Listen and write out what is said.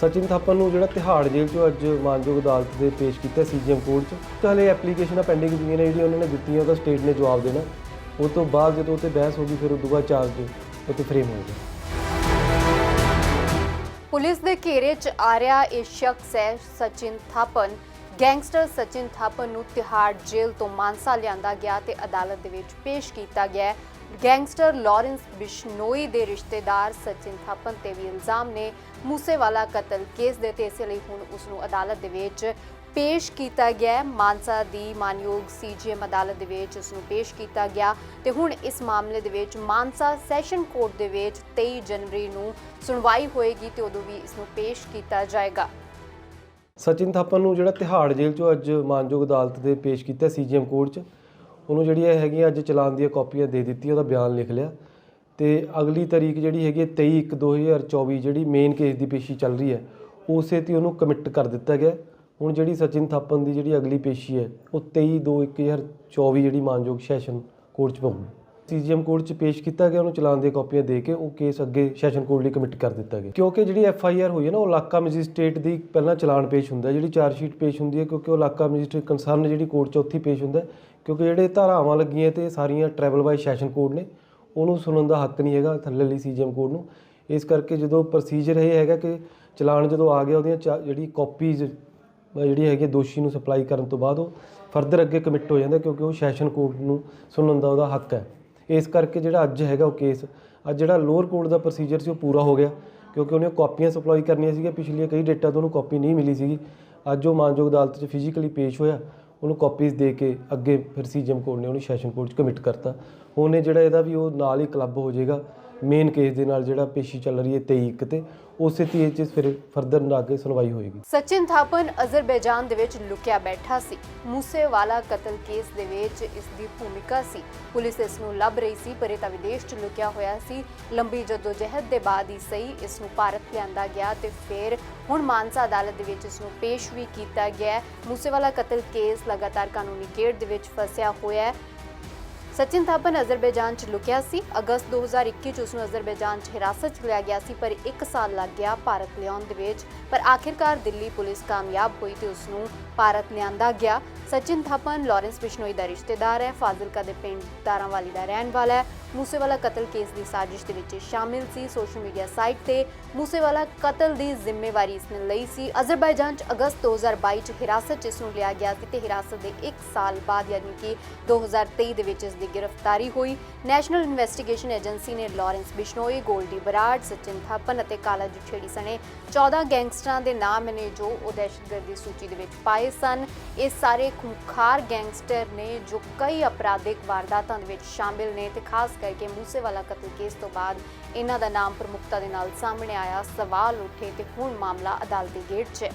ਸਚਿਨ ਥਾਪਰ ਨੂੰ ਜਿਹੜਾ ਤਿਹਾੜ ਜੇਲ੍ਹ ਚੋਂ ਅੱਜ ਮਾਨਯੋਗ ਅਦਾਲਤ ਦੇ ਪੇਸ਼ ਕੀਤਾ ਸੀਜੀਐਮ ਕੋਰਟ 'ਚ ਹਾਲੇ ਐਪਲੀਕੇਸ਼ਨਾਂ ਪੈਂਡਿੰਗ ਪਈਆਂ ਨੇ, ਜਿਹੜੀਆਂ ਉਹਨਾਂ ਨੇ ਦਿੱਤੀਆਂ ਉਹਦਾ ਸਟੇਟ ਨੇ ਜਵਾਬ ਦੇਣਾ। ਉਹ ਤੋਂ ਬਾਅਦ ਜਦੋਂ ਉਹ ਬਹਿਸ ਹੋ ਗਈ, ਫਿਰ ਉਦੋਂ ਬਾਅਦ ਚਾਰਜ ਉਹ 'ਤੇ ਫਰੇਮ ਹੋਏਗਾ ਪੁਲਿਸ ਦੇ ਘੇਰੇ 'ਚ ਆ ਰਿਹਾ ਇਹ ਸ਼ਖਸ ਹੈ ਸਚਿਨ ਥਾਪਨ ਗੈਂਗਸਟਰ ਸਚਿਨ ਥਾਪਨ ਨੂੰ ਤਿਹਾੜ ਜੇਲ੍ਹ ਤੋਂ ਮਾਨਸਾ ਲਿਆਂਦਾ ਗਿਆ ਤੇ ਅਦਾਲਤ ਦੇ ਵਿੱਚ ਪੇਸ਼ ਕੀਤਾ ਗਿਆ ਗੈਂਗਸਟਰ ਲਾਰੈਂਸ ਬਿਸ਼ਨੋਈ ਦੇ ਰਿਸ਼ਤੇਦਾਰ ਸਚਿਨ ਥਾਪਨ ਤੇ ਵੀ ਇਲਜ਼ਾਮ ਨੇ ਮੂਸੇਵਾਲਾ ਕਤਲ ਕੇਸ ਦੇ ਤੇ ਇਸੇ ਲਈ ਹੁਣ ਉਸ ਨੂੰ ਅਦਾਲਤ ਦੇ ਵਿੱਚ ਪੇਸ਼ ਕੀਤਾ ਗਿਆ ਮਾਨਸਾ ਦੀ ਮਾਨਯੋਗ ਸੀਜੀਐਮ ਅਦਾਲਤ ਦੇ ਵਿੱਚ ਉਸ ਨੂੰ ਪੇਸ਼ ਕੀਤਾ ਗਿਆ ਤੇ ਹੁਣ ਇਸ ਮਾਮਲੇ ਦੇ ਵਿੱਚ ਮਾਨਸਾ ਸੈਸ਼ਨ ਕੋਰਟ ਦੇ ਵਿੱਚ 23 ਜਨਵਰੀ ਨੂੰ ਸੁਣਵਾਈ ਹੋਏਗੀ ਤੇ ਉਦੋਂ ਵੀ ਇਸ ਨੂੰ ਪੇਸ਼ ਕੀਤਾ ਜਾਏਗਾ। ਸਚਿਨ ਥਾਪਨ ਨੂੰ ਜਿਹੜਾ ਤਿਹਾੜ ਜੇਲ੍ਹ ਚੋਂ ਅੱਜ ਮਾਨਯੋਗ ਅਦਾਲਤ ਦੇ ਪੇਸ਼ ਕੀਤਾ ਸੀਜੀਐਮ ਕੋਰਟ 'ਚ, ਉਹਨੂੰ ਜਿਹੜੀ ਇਹ ਹੈਗੀਆਂ ਅੱਜ ਚਲਾਨ ਦੀਆਂ ਕਾਪੀਆਂ ਦੇ ਦਿੱਤੀ ਉਹਦਾ ਬਿਆਨ ਲਿਖ ਲਿਆ। ਤੇ ਅਗਲੀ ਤਾਰੀਖ ਜਿਹੜੀ ਹੈਗੀ ਹੈ 23/1/2024 ਜਿਹੜੀ ਮੇਨ ਕੇਸ ਦੀ ਪੇਸ਼ੀ ਚੱਲ ਰਹੀ ਹੈ, ਉਸੇ ਤੇ ਉਹਨੂੰ ਕਮਿਟ ਕਰ ਦਿੱਤਾ ਗਿਆ। ਹੁਣ ਜਿਹੜੀ ਸਚਿਨ ਥਾਪਨ ਦੀ ਜਿਹੜੀ ਅਗਲੀ ਪੇਸ਼ੀ ਹੈ, ਉਹ 23/2/2024 ਜਿਹੜੀ ਮਾਨਯੋਗ ਸੈਸ਼ਨ ਕੋਰਟ 'ਚ ਪਊਗੀ ਸੀਜੀਐਮ ਕੋਰਟ 'ਚ ਪੇਸ਼ ਕੀਤਾ ਗਿਆ, ਉਹਨੂੰ ਚਲਾਨ ਦੀਆਂ ਕਾਪੀਆਂ ਦੇ ਕੇ ਉਹ ਕੇਸ ਅੱਗੇ ਸੈਸ਼ਨ ਕੋਰਟ ਲਈ ਕਮਿਟ ਕਰ ਦਿੱਤਾ ਗਿਆ। ਕਿਉਂਕਿ ਜਿਹੜੀ ਐਫ ਆਈ ਆਰ ਹੋਈ ਹੈ ਨਾ, ਉਹ ਇਲਾਕਾ ਮੈਜਿਸਟ੍ਰੇਟ ਦੀ ਪਹਿਲਾਂ ਚਲਾਨ ਪੇਸ਼ ਹੁੰਦਾ ਜਿਹੜੀ ਚਾਰਜ ਸ਼ੀਟ ਪੇਸ਼ ਹੁੰਦੀ ਹੈ, ਕਿਉਂਕਿ ਉਹ ਇਲਾਕਾ ਮੈਜਿਸਟ੍ਰੇਟ ਕੰਸਰਨ ਜਿਹੜੀ ਕੋਰਟ 'ਚ ਉੱਥੇ ਪੇਸ਼ ਹੁੰਦਾ ਕਿਉਂਕਿ ਜਿਹੜੇ ਧਾਰਾਵਾਂ ਲੱਗੀਆਂ ਤੇ ਸਾਰੀਆਂ ਟਰੈਵਲ ਬਾਈ ਸੈਸ਼ਨ ਕੋਰਟ ਨੇ, ਉਹਨੂੰ ਸੁਣਨ ਦਾ ਹੱਕ ਨਹੀਂ ਹੈਗਾ ਥੱਲੇ ਲਈ ਸੀਜੀਐਮ ਕੋਰਟ ਨੂੰ। ਇਸ ਕਰਕੇ ਜਦੋਂ ਪ੍ਰੋਸੀਜਰ ਇਹ ਹੈਗਾ ਕਿ ਚਲਾਨ ਜਦੋਂ ਆ ਗਿਆ, ਉਹਦੀਆਂ ਚਾ- ਜਿਹੜੀ ਕਾਪੀਜ਼ ਜਿਹੜੀ ਹੈਗੀ ਹੈ ਦੋਸ਼ੀ ਨੂੰ ਸਪਲਾਈ ਕਰਨ ਤੋਂ ਬਾਅਦ ਉਹ ਫਰਦਰ ਅੱਗੇ ਕਮਿਟ ਹੋ ਜਾਂਦਾ ਕਿਉਂਕਿ ਉਹ ਸੈਸ਼ਨ ਕੋਰਟ ਨੂੰ ਸੁਣਨ ਦਾ ਉਹਦਾ ਹੱਕ ਹੈ। ਇਸ ਕਰਕੇ ਜਿਹੜਾ ਅੱਜ ਹੈਗਾ ਉਹ ਕੇਸ ਅੱਜ ਜਿਹੜਾ ਲੋਅਰ ਕੋਰਟ ਦਾ ਪ੍ਰੋਸੀਜਰ ਸੀ ਉਹ ਪੂਰਾ ਹੋ ਗਿਆ, ਕਿਉਂਕਿ ਉਹਨੇ ਕਾਪੀਆਂ ਸਪਲਾਈ ਕਰਨੀਆਂ ਸੀਗੀਆਂ, ਪਿਛਲੀਆਂ ਕਈ ਡੇਟਾ ਤੋਂ ਉਹਨੂੰ ਕਾਪੀ ਨਹੀਂ ਮਿਲੀ ਸੀਗੀ। ਅੱਜ ਉਹ ਮਾਨਯੋਗ ਅਦਾਲਤ 'ਚ ਫਿਜ਼ੀਕਲੀ ਪੇਸ਼ ਹੋਇਆ, ਉਹਨੂੰ ਕਾਪੀਜ਼ ਦੇ ਕੇ ਅੱਗੇ ਫਿਰ ਸੀਜੀਐਮ ਕੋਰਟ ਨੇ ਉਹਨੂੰ ਸੈਸ਼ਨ ਕੋਰਟ 'ਚ ਕਮਿਟ ਕਰਤਾ। ਹੁਣ ਇਹ ਜਿਹੜਾ ਇਹਦਾ ਵੀ ਉਹ ਨਾਲ ਹੀ ਕਲੱਬ ਹੋ ਜਾਏਗਾ ਮੇਨ ਕੇਸ ਦੇ ਨਾਲ ਜਿਹੜਾ ਪੇਸ਼ੀ ਚੱਲ ਰਹੀ ਹੈ 23 ਇੱਕ ਤੇ, ਉਸੇ ਤੀਏ 'ਚ ਫਿਰ ਫਰਦਰ ਨਾ ਅੱਗੇ ਸੁਣਵਾਈ ਹੋਏਗੀ। ਸਚਿਨ ਥਾਪਨ ਅਜ਼ਰਬੈਜਾਨ ਦੇ ਵਿੱਚ ਲੁਕਿਆ ਬੈਠਾ ਸੀ। ਮੂਸੇਵਾਲਾ ਕਤਲ ਕੇਸ ਦੇ ਵਿੱਚ ਇਸ ਦੀ ਭੂਮਿਕਾ ਸੀ। ਪੁਲਿਸ ਇਸ ਨੂੰ ਲੱਭ ਰਹੀ ਸੀ, ਪਰ ਇਹ ਤਾਂ ਵਿਦੇਸ਼ 'ਚ ਲੁਕਿਆ ਹੋਇਆ ਸੀ। ਲੰਬੀ ਜਦੋਜਹਿਦ ਦੇ ਬਾਅਦ ਹੀ ਸਹੀ ਇਸ ਨੂੰ ਭਾਰਤ ਲਿਆਂਦਾ ਗਿਆ ਤੇ ਫਿਰ ਹੁਣ ਮਾਨਸਾ ਅਦਾਲਤ ਦੇ ਵਿੱਚ ਇਸ ਨੂੰ ਪੇਸ਼ ਵੀ ਕੀਤਾ ਗਿਆ। ਮੂਸੇਵਾਲਾ ਕਤਲ ਕੇਸ ਲਗਾਤਾਰ ਕਾਨੂੰਨੀ ਗੇੜ ਦੇ ਵਿੱਚ ਫਸਿਆ ਹੋਇਆ ਹੈ। ਸਚਿਨ ਥਾਪਨ ਅਜ਼ਰਬੈਜਾਨ 'ਚ ਲੁਕਿਆ ਸੀ। ਅਗਸਤ 2021 'ਚ ਉਸ ਨੂੰ ਅਜ਼ਰਬੈਜਾਨ 'ਚ ਹਿਰਾਸਤ 'ਚ ਲਿਆ ਗਿਆ ਸੀ, ਪਰ 1 ਸਾਲ ਲੱਗ ਗਿਆ ਭਾਰਤ ਲਿਆਉਣ ਦੇ ਵਿੱਚ। ਪਰ ਆਖਿਰਕਾਰ ਦਿੱਲੀ ਪੁਲਿਸ ਕਾਮਯਾਬ ਹੋਈ ਤੇ ਉਸ ਨੂੰ ਭਾਰਤ ਲਿਆਂਦਾ ਗਿਆ। ਸਚਿਨ ਥਾਪਨ, ਲਾਰੈਂਸ ਬਿਸ਼ਨੋਈ ਦਾ ਰਿਸ਼ਤੇਦਾਰ ਹੈ। ਫਾਜ਼ਿਲਕਾ ਦੇ ਪਿੰਡ ਦਾਰਾਵਾਲੀ ਦਾ ਰਹਿਣ ਵਾਲਾ ਹੈ। ਮੂਸੇਵਾਲਾ ਕਤਲ ਕੇਸ ਦੀ ਸਾਜ਼ਿਸ਼ ਦੇ ਵਿੱਚ ਸ਼ਾਮਿਲ ਸੀ। ਸੋਸ਼ਲ ਮੀਡੀਆ ਸਾਈਟ ਤੇ ਮੂਸੇਵਾਲਾ ਕਤਲ ਦੀ ਜ਼ਿੰਮੇਵਾਰੀ ਇਸਨੇ ਲਈ ਸੀ। ਅਜ਼ਰਬੈਜਾਨ 'ਚ ਅਗਸਤ 2022 'ਚ ਹਿਰਾਸਤ 'ਚ ਇਸ ਨੂੰ ਲਿਆ ਗਿਆ ਸੀ ਤੇ ਹਿਰਾਸਤ ਦੇ 1 ਸਾਲ ਬਾਅਦ ਯਾਨੀ ਕਿ 2023 ਦੇ ਵਿੱਚ ਇਸ ਦੀ ਗ੍ਰਿਫਤਾਰੀ ਹੋਈ। ਨੈਸ਼ਨਲ ਇਨਵੈਸਟੀਗੇਸ਼ਨ ਏਜੰਸੀ ਨੇ ਲਾਰੈਂਸ ਬਿਸ਼ਨੋਈ, ਗੋਲਡੀ ਬਰਾੜ, ਸਚਿਨ ਥਾਪਨ ਅਤੇ ਕਾਲਾ ਜੁਛੇੜੀ ਸਣੇ 14 ਗੈਂਗਸਟਰਾਂ ਦੇ ਨਾਮ ਨੇ ਜੋ ਉਹ ਦਹਿਸ਼ਤਗਰਦੀ ਸੂਚੀ ਦੇ ਵਿੱਚ ਪਾਏ ਸਨ। ਇਹ ਸਾਰੇ ਖੁੰਖਾਰ ਗੈਂਗਸਟਰ ਨੇ ਜੋ ਕਈ ਅਪਰਾਧਿਕ ਵਾਰਦਾਤਾਂ ਦੇ ਵਿੱਚ ਸ਼ਾਮਿਲ ਨੇ ਤੇ ਖਾਸ ਕਰਕੇ ਮੂਸੇਵਾਲਾ ਕਤਲ ਕੇਸ ਤੋਂ ਬਾਅਦ ਇਹਨਾਂ ਦਾ ਨਾਮ ਪ੍ਰਮੁੱਖਤਾ ਦੇ ਨਾਲ ਸਾਹਮਣੇ ਆਇਆ, ਸਵਾਲ ਉੱਠੇ ਤੇ ਹੁਣ ਮਾਮਲਾ ਅਦਾਲਤੀ ਗੇਟ 'ਚ ਹੈ।